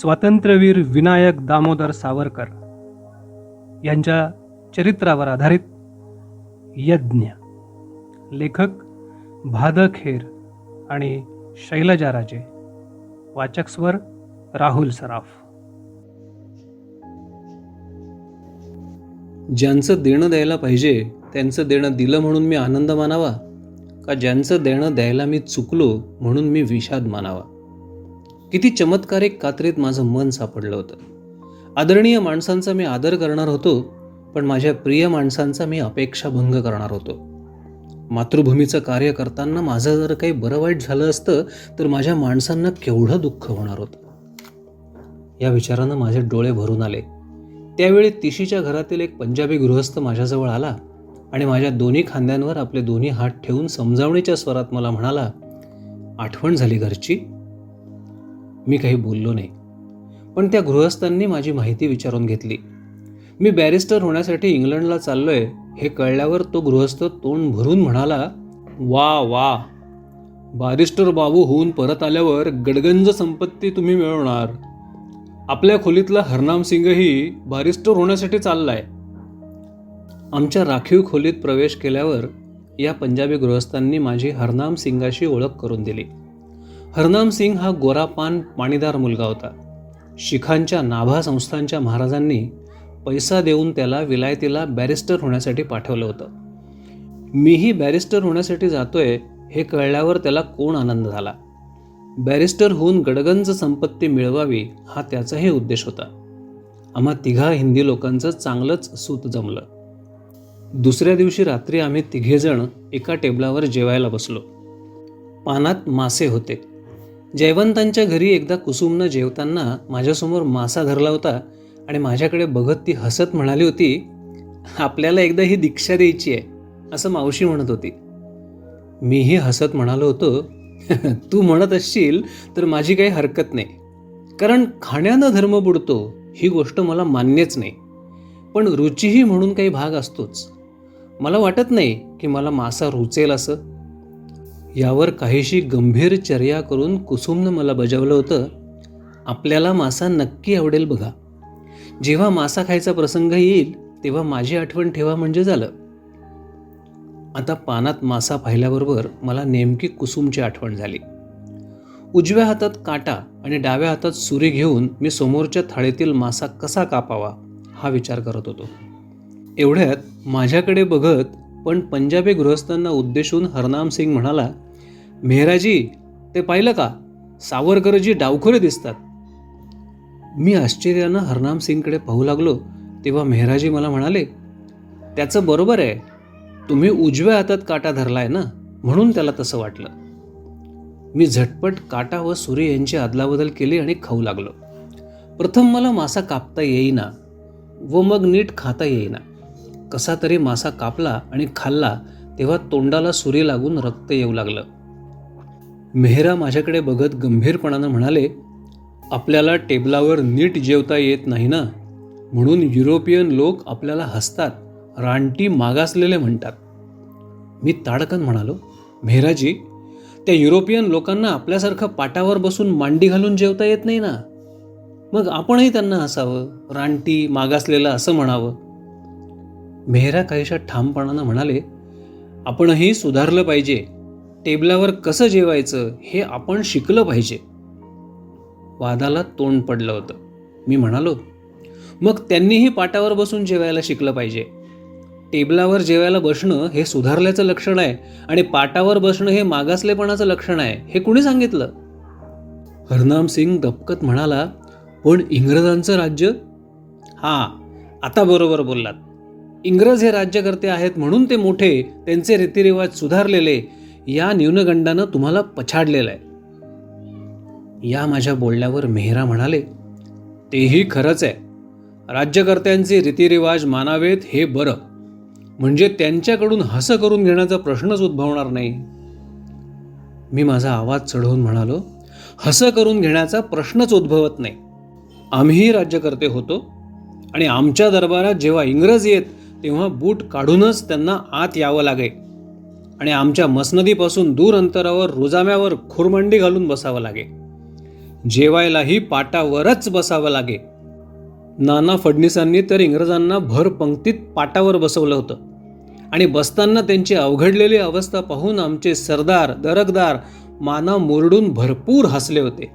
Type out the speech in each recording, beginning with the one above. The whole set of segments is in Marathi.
स्वातंत्र्यवीर विनायक दामोदर सावरकर यांच्या चरित्रावर आधारित यज्ञ. लेखक भादखेर आणि शैलजा राजे वाचक स्वर राहुल सराफ. ज्यांचं देणं द्यायला पाहिजे त्यांचं देणं दिलं म्हणून मी आनंद मानावा? का ज्यांचं देणं द्यायला मी चुकलो म्हणून मी विषाद मानावा? किती चमत्कारिक कात्रीत माझं मन सापडलं होतं. आदरणीय माणसांचा मी आदर करणार होतो पण माझ्या प्रिय माणसांचा मी अपेक्षाभंग करणार होतो. मातृभूमीचं कार्य करताना माझं जर काही बरं वाईट झालं असतं तर माझ्या माणसांना केवढं दुःख होणार होतं? या विचारानं माझे डोळे भरून आले. त्यावेळी तिशीच्या घरातील एक पंजाबी गृहस्थ माझ्याजवळ आला आणि माझ्या दोन्ही खांद्यांवर आपले दोन्ही हात ठेवून समजावणीच्या स्वरात मला म्हणाला आठवण झाली घरची? मी काही बोललो नाही. पण त्या गृहस्थांनी माझी माहिती विचारून घेतली. मी बॅरिस्टर होण्यासाठी इंग्लंडला चाललोय हे कळल्यावर तो गृहस्थ तोंड भरून म्हणाला वा वा. बॅरिस्टर बाबू होऊन परत आल्यावर गडगंज संपत्ती तुम्ही मिळवणार. आपल्या खोलीतला हरनाम सिंगही बॅरिस्टर होण्यासाठी चाललाय. आमच्या राखीव खोलीत प्रवेश केल्यावर या पंजाबी गृहस्थांनी माझी हरनाम सिंगाशी ओळख करून दिली. हरनाम सिंग हा गोरापान पाणीदार मुलगा होता. शिखांच्या नाभा संस्थांच्या महाराजांनी पैसा देऊन त्याला विलायतीला बॅरिस्टर होण्यासाठी पाठवलं होतं. मीही बॅरिस्टर होण्यासाठी जातोय हे कळल्यावर त्याला कोण आनंद झाला? बॅरिस्टर होऊन गडगंज संपत्ती मिळवावी हा त्याचाही उद्देश होता. आम्हा तिघा हिंदी लोकांचं चांगलंच सूत जमलं. दुसऱ्या दिवशी रात्री आम्ही तिघेजण एका टेबलावर जेवायला बसलो. पानात मासे होते. जयवंतांच्या घरी एकदा कुसुमनं जेवताना माझ्यासमोर मासा धरला होता आणि माझ्याकडे बघत ती हसत म्हणाली होती आपल्याला एकदा ही दीक्षा द्यायची आहे असं मावशी म्हणत होती. मीही हसत म्हणालो होतो तू म्हणत असशील तर माझी काही हरकत नाही. कारण खाण्यानं धर्म बुडतो ही गोष्ट मला मान्यच नाही. पण रुचीही म्हणून काही भाग असतोच. मला वाटत नाही की मला मासा रुचेल असं. यावर काहीशी गंभीर चर्या करून कुसुमनं मला बजावलं होतं. आपल्याला मासा नक्की आवडेल बघा. जेव्हा मासा खायचा प्रसंग येईल तेव्हा माझी आठवण ठेवा म्हणजे झालं. आता पानात मासा पाहिल्याबरोबर मला नेमकी कुसुमची आठवण झाली. उजव्या हातात काटा आणि डाव्या हातात सुरी घेऊन मी समोरच्या थाळीतील मासा कसा कापावा हा विचार करत होतो. एवढ्यात माझ्याकडे बघत पण पंजाबी गृहस्थांना उद्देशून हरनाम सिंग म्हणाला मेहराजी ते पाहिलं का? सावरकरजी डावखोरे दिसतात. मी आश्चर्यानं हरनाम सिंगकडे पाहू लागलो तेव्हा मेहराजी मला म्हणाले त्याचं बरोबर आहे. तुम्ही उजव्या हातात काटा धरलाय ना? म्हणून त्याला तसं वाटलं. मी झटपट काटा व सुरी यांची अदलाबदल केली आणि खाऊ लागलो. प्रथम मला मासा कापता येईना व मग नीट खाता येईना. कसा तरी मासा कापला आणि खाल्ला तेव्हा तोंडाला सुरी लागून रक्त येऊ लागलं. मेहरा माझ्याकडे बघत गंभीरपणानं म्हणाले आपल्याला टेबलावर नीट जेवता येत नाही ना? म्हणून युरोपियन लोक आपल्याला हसतात रानटी मागासलेले म्हणतात. मी ताडकन म्हणालो मेहराजी त्या युरोपियन लोकांना आपल्यासारखं पाटावर बसून मांडी घालून जेवता येत नाही ना? मग आपणही त्यांना हसावं रानटी मागासलेलं असं म्हणावं. मेहरा काहीशा ठामपणानं म्हणाले आपणही सुधारलं पाहिजे. टेबलावर कसं जेवायचं हे आपण शिकलं पाहिजे. वादाला तोंड पडलं होतं. मी म्हणालो मग त्यांनीही पाटावर बसून जेवायला शिकलं पाहिजे. टेबलावर जेवायला बसणं हे सुधारल्याचं लक्षण आहे आणि पाटावर बसणं हे मागासलेपणाचं लक्षण आहे हे कुणी सांगितलं? हरनाम सिंग दपकत म्हणाला पण इंग्रजांचं राज्य? हां आता बरोबर बोललात. इंग्रज हे राज्यकर्ते आहेत म्हणून ते मोठे त्यांचे रीतिरिवाज सुधारलेले या न्यूनगंडानं तुम्हाला पछाडलेलं आहे. या माझ्या बोलण्यावर मेहरा म्हणाले तेही खरंच आहे. राज्यकर्त्यांचे रीतिरिवाज मानावेत हे बरं. म्हणजे त्यांच्याकडून हसं करून घेण्याचा प्रश्नच उद्भवणार नाही. मी माझा आवाज चढवून म्हणालो हसं करून घेण्याचा प्रश्नच उद्भवत नाही. आम्हीही राज्यकर्ते होतो आणि आमच्या दरबारात जेव्हा इंग्रज येत तेव्हा बूट काढूनच त्यांना आत यावं लागे. आणि आमच्या मसनदीपासून दूर अंतरावर रुजाम्यावर खुरमंडी घालून बसावं लागे. जेवायलाही पाटावरच बसावं लागे. नाना फडणीसांनी तर इंग्रजांना भर पंक्तीत पाटावर बसवलं होतं. आणि बसताना त्यांची अवघडलेली अवस्था पाहून आमचे सरदार दरकदार माना मोरडून भरपूर हसले होते.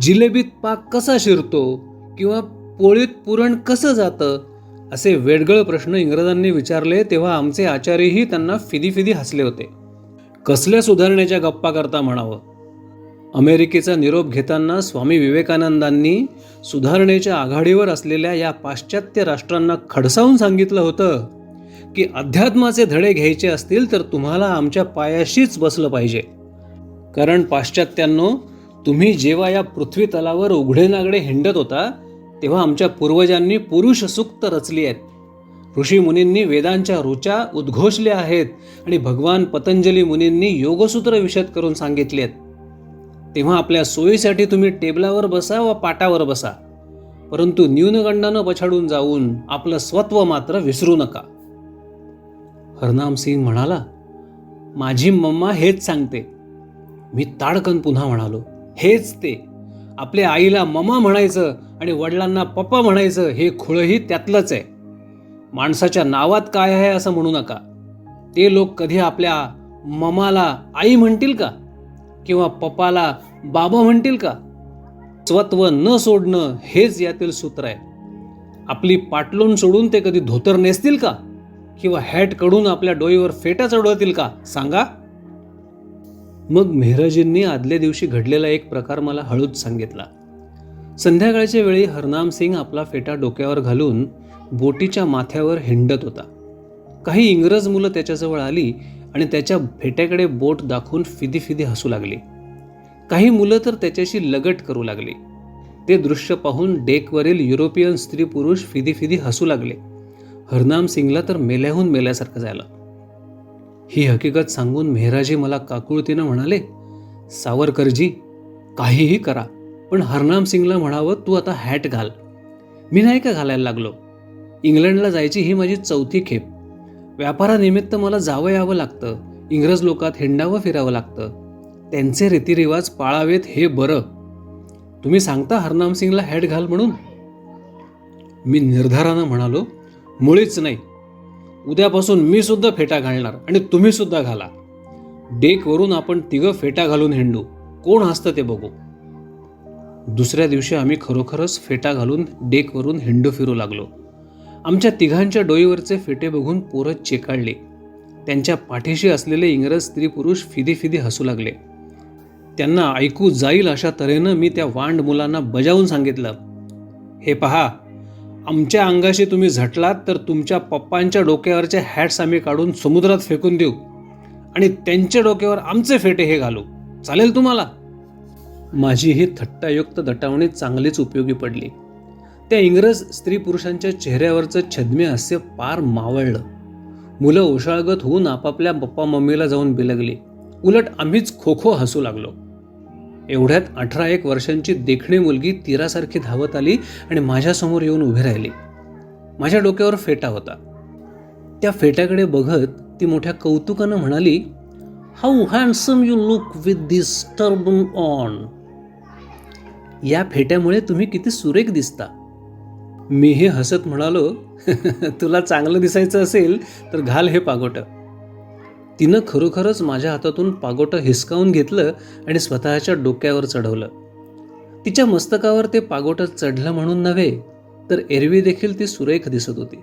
जिलेबीत पाक कसा शिरतो किंवा पोळीत पुरण कसं जातं असे वेडगळ प्रश्न इंग्रजांनी विचारले तेव्हा आमचे आचार्यही त्यांना फिदी फिदी हसले होते. कसल्या सुधारणेच्या गप्पा करता म्हणावं? अमेरिकेचा निरोप घेताना स्वामी विवेकानंदांनी सुधारणेच्या आघाडीवर असलेल्या या पाश्चात्य राष्ट्रांना खडसावून सांगितलं होतं की अध्यात्माचे धडे घ्यायचे असतील तर तुम्हाला आमच्या पायाशीच बसलं पाहिजे. कारण पाश्चात्यांनो तुम्ही जेव्हा या पृथ्वी तलावर उघडे नागडे हिंडत होता तेव्हा आमच्या पूर्वजांनी पुरुष सुक्त रचली आहेत. ऋषी मुनींनी वेदांच्या रुचा उद्घोषल्या आहेत आणि भगवान पतंजली मुनींनी योगसूत्र विशद करून सांगितले आहेत. तेव्हा आपल्या सोयीसाठी तुम्ही टेबलावर बसा व पाटावर बसा. परंतु न्यूनगंडानं पछाडून जाऊन आपलं स्वत्व मात्र विसरू नका. हरनाम सिंग म्हणाला माझी मम्मा हेच सांगते. मी ताडकन पुन्हा म्हणालो हेच ते. आपल्या आईला ममा म्हणायचं आणि वडिलांना पप्पा म्हणायचं हे खुळंही त्यातलंच आहे. माणसाच्या नावात काय आहे असं म्हणू नका. ते लोक कधी आपल्या ममाला आई म्हणतील का? किंवा पप्पाला बाबा म्हणतील का? स्वत्व न सोडणं हेच यातील सूत्र आहे. आपली पाटलोन सोडून ते कधी धोतर नेसतील का? किंवा हॅटकडून आपल्या डोईवर फेटा चढवतील का? सांगा. मग मेहराजींनी आदल्या दिवशी घडलेला एक प्रकार मला हळूच सांगितला. संध्याकाळच्या वेळी हरनाम सिंग आपला फेटा डोक्यावर घालून बोटीच्या माथ्यावर हिंडत होता. काही इंग्रज मुलं त्याच्याजवळ आली आणि त्याच्या फेट्याकडे बोट दाखवून फिदी फिदी हसू लागली. काही मुलं तर त्याच्याशी लगट करू लागली. ते दृश्य पाहून डेकवरील युरोपियन स्त्री पुरुष फिदी फिदी हसू लागले. हरनाम सिंगला तर मेल्याहून मेल्यासारखं झालं. ही हकीकत सांगून मेहराजी मला काकुळतीनं म्हणाले सावरकरजी काहीही करा. पण हरनाम सिंगला म्हणावं तू आता हॅट घाल. मी नाही का घालायला लागलो? इंग्लंडला जायची ही माझी चौथी खेप. व्यापारानिमित्त मला जावं यावं लागतं. इंग्रज लोकात हिंडावं फिरावं लागतं. त्यांचे रीतिरिवाज पाळावेत हे बरं. तुम्ही सांगता हरनाम सिंगला हॅट घाल म्हणून? मी निर्धारानं म्हणालो मुळीच नाही. उद्यापासून मी सुद्धा फेटा घालणार आणि तुम्ही सुद्धा घाला. डेकवरून आपण तिघं फेटा घालून हिंडू. कोण हसतं ते बघू. दुसऱ्या दिवशी आम्ही खरोखरच फेटा घालून डेकवरून हिंडू फिरू लागलो. आमच्या तिघांच्या डोईवरचे फेटे बघून पोरं चेकाळले. त्यांच्या पाठीशी असलेले इंग्रज स्त्री पुरुष फिदी फिदी हसू लागले. त्यांना ऐकू जाईल अशा तऱ्हेनं मी त्या वांड मुलांना बजावून सांगितलं. हे पहा आमच्या अंगाशी तुम्ही झटलात तर तुमच्या पप्पांच्या डोक्यावरचे हॅट्स आम्ही काढून समुद्रात फेकून देऊ आणि त्यांच्या डोक्यावर आमचे फेटे हे घालू. चालेल तुम्हाला? माझी ही थट्टायुक्त दटावणी चांगलीच उपयोगी पडली. त्या इंग्रज स्त्री पुरुषांच्या चेहऱ्यावरचं छद्म्य हास्य पार मावळलं. मुलं ओशाळगत होऊन आपापल्या पप्पा मम्मीला जाऊन बिलगली. उलट आम्हीच खो खो हसू लागलो. एवढ्यात अठरा एक वर्षांची देखणी मुलगी तीरासारखी धावत आली आणि माझ्यासमोर येऊन उभी राहिली. माझ्या डोक्यावर फेटा होता. त्या फेट्याकडे बघत ती मोठ्या कौतुकानं म्हणाली how handsome you look with this turban on या फेट्यामुळे तुम्ही किती सुरेख दिसता. मी हे हसत म्हणालो तुला चांगलं दिसायचं असेल तर घाल हे पागोटं. तिनं खरोखरच माझ्या हातातून पागोटं हिसकावून घेतलं आणि स्वतःच्या डोक्यावर चढवलं. तिच्या मस्तकावर ते पागोटं चढलं म्हणून नव्हे तर एरवी देखील ती सुरेख दिसत होती.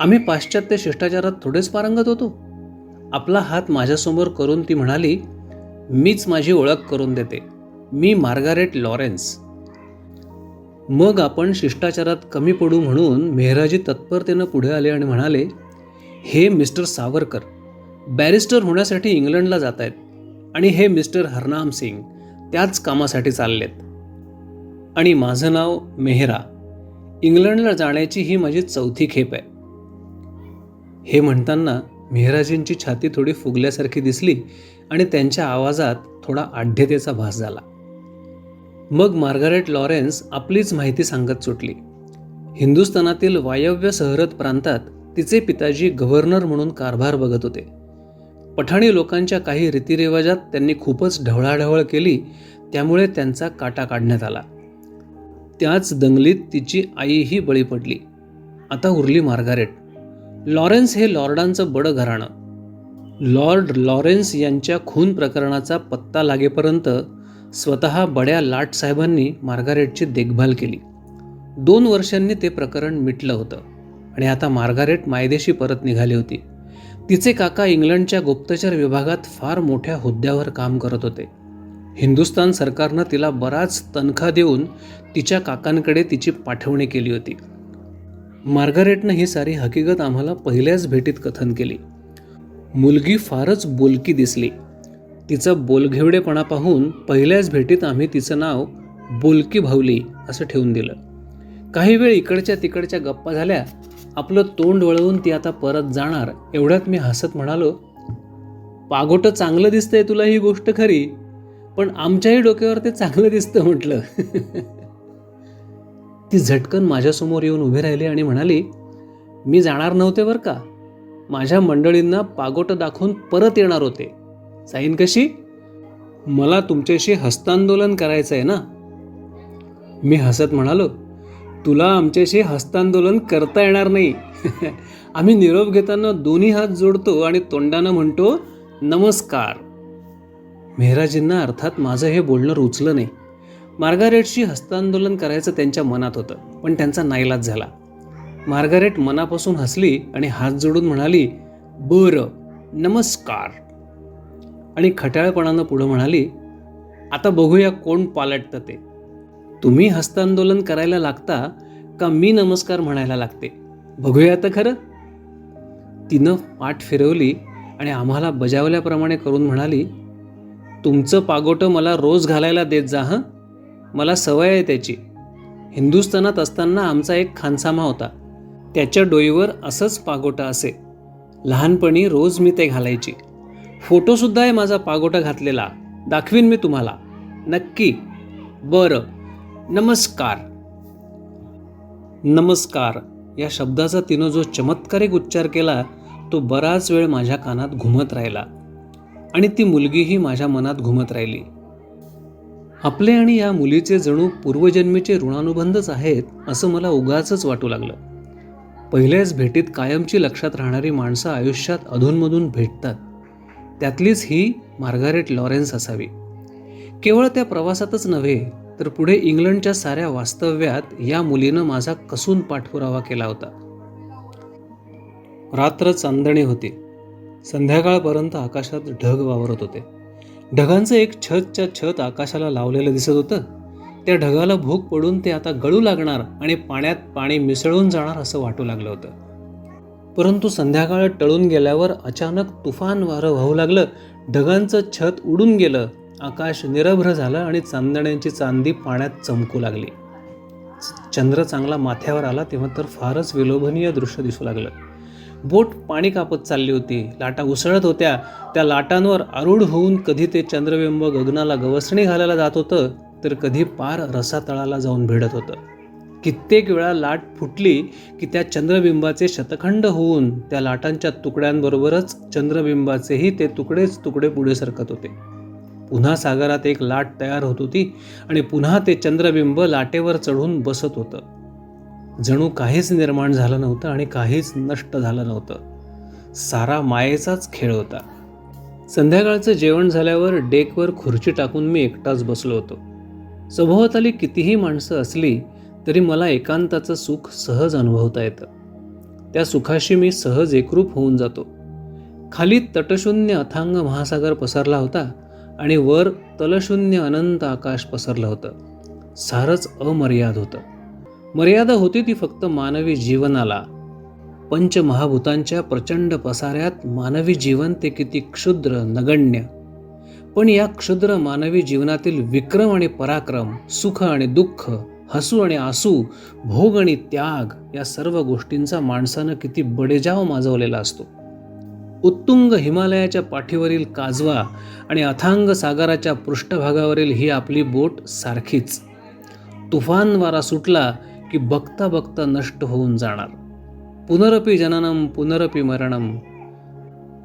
आम्ही पाश्चात्य शिष्टाचारात थोडेच पारंगत होतो. आपला हात माझ्यासमोर करून ती म्हणाली मीच माझी ओळख करून देते. मी मार्गारेट लॉरेन्स. मग आपण शिष्टाचारात कमी पडू म्हणून मेहराजी तत्परतेनं पुढे आले आणि म्हणाले हे मिस्टर सावरकर बॅरिस्टर होण्यासाठी इंग्लंडला जात आहेत आणि हे मिस्टर हरनाम सिंग त्याच कामासाठी चाललेत. आणि माझं नाव मेहरा. इंग्लंडला जाण्याची ही माझी चौथी खेप आहे. हे म्हणताना मेहराजींची छाती थोडी फुगल्यासारखी दिसली आणि त्यांच्या आवाजात थोडा आढ्यतेचा भास झाला. मग मार्गारेट लॉरेन्स आपलीच माहिती सांगत सुटली. हिंदुस्थानातील वायव्य सहरत प्रांतात तिचे पिताजी गव्हर्नर म्हणून कारभार बघत होते. पठाणी लोकांच्या काही रीतिरिवाजात त्यांनी खूपच ढवळाढवळ केली त्यामुळे त्यांचा काटा काढण्यात आला. त्याच दंगलीत तिची आईही बळी पडली. आता उरली मार्गारेट. लॉरेन्स हे लॉर्डांचं बडं घराणं. लॉर्ड लॉरेन्स यांच्या खून प्रकरणाचा पत्ता लागेपर्यंत स्वतः बड्या लाट साहेबांनी मार्गारेटची देखभाल केली. दोन वर्षांनी ते प्रकरण मिटलं होतं आणि आता मार्गारेट मायदेशी परत निघाली होती. तिचे काका इंग्लंडच्या गुप्तचर विभागात फार मोठ्या हुद्द्यावर काम करत होते. हिंदुस्तान सरकारनं तिला बराच तनखा देऊन तिच्या काकांकडे तिची पाठवणी केली होती. मार्गारेटनं ही सारी हकीकत आम्हाला पहिल्याच भेटीत कथन केली. मुलगी फारच बोलकी दिसली. तिचा बोलघेवडेपणा पाहून पहिल्याच भेटीत आम्ही तिचं नाव बोलकी भावली असं ठेवून दिलं. काही वेळ इकडच्या तिकडच्या गप्पा झाल्या. आपलं तोंड वळवून ती आता परत जाणार एवढ्यात मी हसत म्हणालो पागोटं चांगलं दिसतंय तुला ही गोष्ट खरी पण आमच्याही डोक्यावर ते चांगलं दिसतं म्हटलं. ती झटकन माझ्यासमोर येऊन उभी राहिली आणि म्हणाली मी जाणार नव्हते बरं का? माझ्या मंडळींना पागोटं दाखवून परत येणार होते. जाईन कशी? मला तुमच्याशी हस्तांदोलन करायचं आहे ना? मी हसत म्हणालो तुला आमच्याशी हस्तांदोलन करता येणार नाही. आम्ही निरोप घेताना दोन्ही हात जोडतो आणि तोंडानं म्हणतो नमस्कार. मेहराजींना अर्थात माझं हे बोलणं रुचलं नाही. मार्गारेटशी हस्तांदोलन करायचं त्यांच्या मनात होतं पण त्यांचा नाईलाज झाला. मार्गारेट मनापासून हसली आणि हात जोडून म्हणाली बरं नमस्कार. आणि खट्याळपणानं पुढं म्हणाली आता बघूया कोण पालटतं ते. तुम्ही हस्तांदोलन करायला लागता का मी नमस्कार म्हणायला लागते? बघूया तर खरं. तिनं पाठ फिरवली आणि आम्हाला बजावल्याप्रमाणे करून म्हणाली तुमचं पागोटं मला रोज घालायला देत जा हं? मला सवय आहे त्याची. हिंदुस्थानात असताना आमचा एक खानसामा होता. त्याच्या डोईवर असंच पागोटा असे. लहानपणी रोज मी ते घालायची. फोटोसुद्धा आहे माझा पागोटा घातलेला. दाखवीन मी तुम्हाला. नक्की. बरं. नमस्कार. नमस्कार. या शब्दाचा तिनं जो चमत्कारिक उच्चार केला तो बराच वेळ माझ्या कानात घुमत राहिला. आणि ती मुलगीही माझ्या मनात घुमत राहिली. आपले आणि या मुलीचे जणू पूर्वजन्मीचे ऋणानुबंधच आहेत असं मला उगाच वाटू लागलं. पहिल्याच भेटीत कायमची लक्षात राहणारी माणसं आयुष्यात अधूनमधून भेटतात. त्यातलीच ही मार्गारेट लॉरेन्स असावी. केवळ त्या प्रवासातच नव्हे तर पुढे इंग्लंडच्या साऱ्या वास्तव्यात या मुलीनं माझा कसून पाठपुरावा केला होता. रात्र चांदणे होती. संध्याकाळपर्यंत आकाशात ढग वावरत होते. ढगांचं एक छतच्या छत आकाशाला लावलेलं दिसत होतं. त्या ढगाला भूक पडून ते आता गळू लागणार आणि पाण्यात पाणी मिसळून जाणार असं वाटू लागलं होतं. परंतु संध्याकाळ टळून गेल्यावर अचानक तुफान वारं वाहू लागलं. ढगांचं छत उडून गेलं. आकाश निरभ्र झालं आणि चांदण्यांची चांदी पाण्यात चमकू लागली. चंद्र चांगला माथ्यावर आला तेव्हा तर फारच विलोभनीय दृश्य दिसू लागलं. बोट पाणी कापत चालली होती. लाटा उसळत होत्या. त्या लाटांवर आरूढ होऊन कधी ते चंद्रबिंब गगनाला गवसणी घालायला जात होतं तर कधी पार रसातळाला जाऊन भिडत होतं. कित्येक वेळा लाट फुटली की त्या चंद्रबिंबाचे शतखंड होऊन त्या लाटांच्या तुकड्यांबरोबरच चंद्रबिंबाचेही ते तुकडेच तुकडे पुढे सरकत होते. पुन्हा सागरात एक लाट तयार होत होती आणि पुन्हा ते चंद्रबिंब लाटेवर चढून बसत होतं. जणू काहीच निर्माण झालं नव्हतं आणि काहीच नष्ट झालं नव्हतं. सारा मायेचाच खेळ होता. संध्याकाळचं जेवण झाल्यावर डेकवर खुर्ची टाकून मी एकटाच बसलो होतो. सभोवताली कितीही माणसं असली तरी मला एकांताचं सुख सहज अनुभवता येतं. त्या सुखाशी मी सहज एकरूप होऊन जातो. खाली तटशून्य अथांग महासागर पसरला होता आणि वर तलशून्य अनंत आकाश पसरलं होतं. सारंच अमर्याद होतं. मर्यादा होती ती फक्त मानवी जीवनाला. पंचमहाभूतांच्या प्रचंड पसाऱ्यात मानवी जीवन ते किती क्षुद्र नगण्य. पण या क्षुद्र मानवी जीवनातील विक्रम आणि पराक्रम सुख आणि दुःख हसू आणि आसू भोग आणि त्याग या सर्व गोष्टींचा माणसानं किती बडेजाव माजवलेला असतो. उत्तुंग हिमालयाच्या पाठीवरील काजवा आणि अथांग सागराच्या पृष्ठभागावरील ही आपली बोट सारखीच. तुफान वारा सुटला की बघता बघता नष्ट होऊन जाणार. पुनरपी जननम पुनरपी मरणम.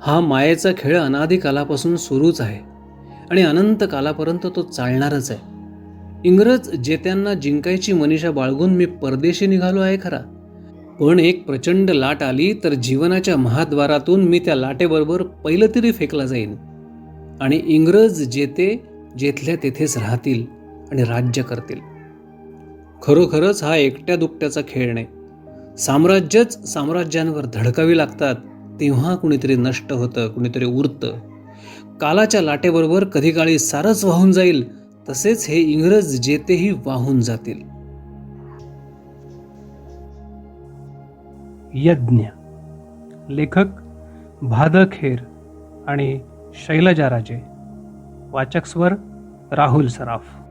हा मायेचा खेळ अनादिकालापासून सुरूच आहे आणि अनंत कालापर्यंत तो चालणारच आहे. इंग्रज जेत्यांना जिंकायची मनीषा बाळगून मी परदेशी निघालो आहे खरा. पण एक प्रचंड लाट आली तर जीवनाच्या महाद्वारातून मी त्या लाटेबरोबर पहिलं तरी फेकला जाईन. आणि इंग्रज जेते जेथल्या तेथेच राहतील आणि राज्य करतील. खरोखरच हा एकट्या दुकट्याचा खेळ नाही. साम्राज्यच साम्राज्यांवर धडकावी लागतात तेव्हा कुणीतरी नष्ट होतं कुणीतरी उरतं. कालाच्या लाटेबरोबर कधी काळी सारच वाहून जाईल तसेच हे इंग्रज जेतेही वाहून जातील. यज्ञ. लेखक भादखेर आणि शैलजा राजे. वाचक स्वर राहुल सराफ.